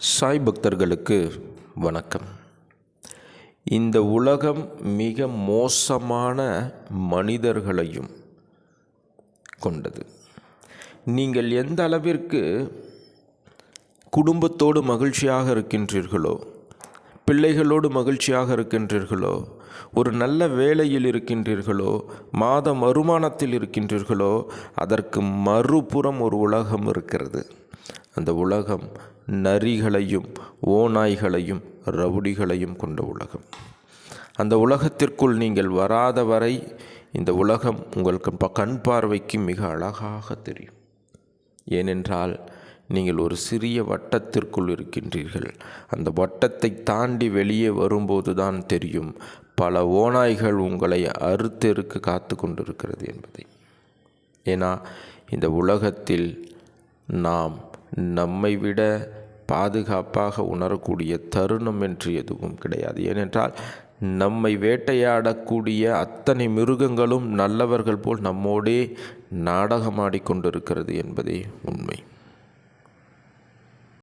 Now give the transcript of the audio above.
சாய் பக்தர்களுக்கு வணக்கம். இந்த உலகம் மிக மோசமான மனிதர்களையும் கொண்டது. நீங்கள் எந்த அளவிற்கு குடும்பத்தோடு மகிழ்ச்சியாக இருக்கின்றீர்களோ பிள்ளைகளோடு மகிழ்ச்சியாக இருக்கின்றீர்களோ ஒரு நல்ல வேலையில் இருக்கின்றீர்களோ மாத வருமானத்தில் இருக்கின்றீர்களோ அதற்கு மறுபுறம் ஒரு உலகம் இருக்கிறது. அந்த உலகம் நரிகளையும் ஓநாய்களையும் ரவுடிகளையும் கொண்ட உலகம். அந்த உலகத்திற்குள் நீங்கள் வராத வரை இந்த உலகம் உங்களுக்கு ப- கண் பார்வைக்கு மிக அழகாக தெரியும். ஏனென்றால் நீங்கள் ஒரு சிறிய வட்டத்திற்குள் இருக்கின்றீர்கள். அந்த வட்டத்தை தாண்டி வெளியே வரும்போது தான் தெரியும் பல ஓநாய்கள் உங்களை அறுத்தெருக்கு காத்து கொண்டிருக்கிறது என்பதை. ஏன்னா இந்த உலகத்தில் நாம் நம்மை விட பாதுகாப்பாக உணரக்கூடிய தருணம் என்று எதுவும் கிடையாது. ஏனென்றால் நம்மை வேட்டையாடக்கூடிய அத்தனை மிருகங்களும் நல்லவர்கள் போல் நம்மோடே நாடகமாடிக்கொண்டிருக்கிறது என்பதே உண்மை.